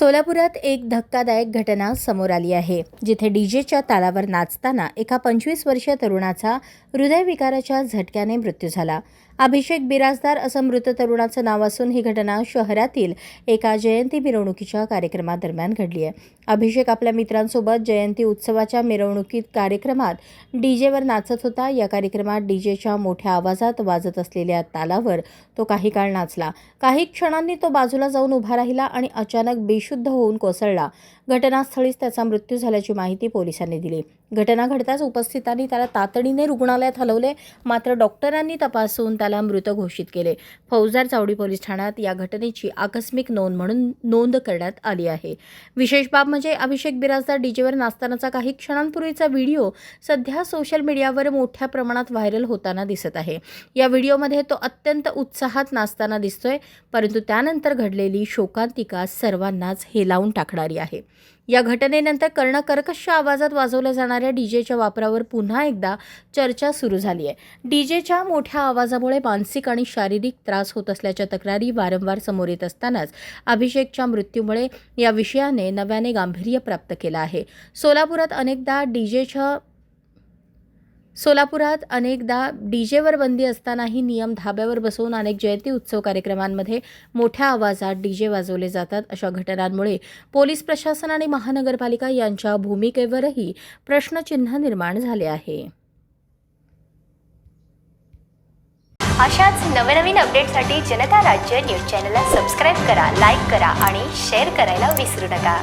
सोलापुरात एक धक्कादायक घटना समोर आली आहे जिथे डीजेच्या तालावर नाचताना एका पंचवीस वर्षीय तरुणाचा हृदयविकाराच्या झटक्याने मृत्यू झाला. अभिषेक बिराजदार असं मृत तरुणाचं नाव असून ही घटना शहरातील एका जयंती मिरवणुकीच्या कार्यक्रमादरम्यान घडली आहे. अभिषेक आपल्या मित्रांसोबत जयंती उत्सवाच्या मिरवणुकीत कार्यक्रमात डीजेवर नाचत होता. या कार्यक्रमात डीजेच्या मोठ्या आवाजात वाजत असलेल्या तालावर तो काही काळ नाचला. काही क्षणांनी तो बाजूला जाऊन उभा राहिला आणि अचानक बेशुद्ध होऊन कोसळला. घटनास्थळीच त्याचा मृत्यू झाल्याची माहिती पोलिसांनी दिली. घटना घडताच उपस्थितांनी त्याला तातडीने रुग्णालयात हलवले. मात्र डॉक्टरांनी तपासून त्याला मृत घोषित केले. फौजदार चावडी पोलीस ठाण्यात या घटनेची आकस्मिक नोंद म्हणून नोंद करण्यात आली आहे. विशेष बाब म्हणजे म्हणजे अभिषेक बिराजदार डीजेवर नाचतानाचा काही क्षणांपूर्वीचा व्हिडिओ सध्या सोशल मीडियावर मोठ्या प्रमाणात व्हायरल होताना दिसत आहे. या व्हिडिओमध्ये तो अत्यंत उत्साहात नाचताना दिसतोय परंतु त्यानंतर घडलेली शोकांतिका सर्वांनाच हेलावून टाकणारी आहे. या घटनेनंतर कर्ण कर्कश आवाजात वाजवल्या जाणाऱ्या डीजेच्या वापरावर पुन्हा एकदा चर्चा सुरू झाली आहे. डीजेच्या मोठ्या आवाजामुळे मानसिक आणि शारीरिक त्रास होत असल्याच्या तक्रारी वारंवार समोर येत असतानाच अभिषेकच्या मृत्यूमुळे या विषयाने नव्याने गांभीर्य प्राप्त केलं आहे. सोलापुरात अनेकदा डीजेच्या सोलापुरात अनेकदा डी जेवर बंदी असतानाही नियम धाब्यावर बसवून अनेक जयंती उत्सव कार्यक्रमांमध्ये मोठ्या आवाजात डी जे वाजवले जातात अशा घटनांमुळे पोलीस प्रशासन आणि महानगरपालिका यांच्या भूमिकेवरही प्रश्नचिन्ह निर्माण झाले आहे. अशाच नवनवीन अपडेटसाठी जनता राज्य न्यूज चॅनलला सबस्क्राईब करा लाईक करा आणि शेअर करायला विसरू नका.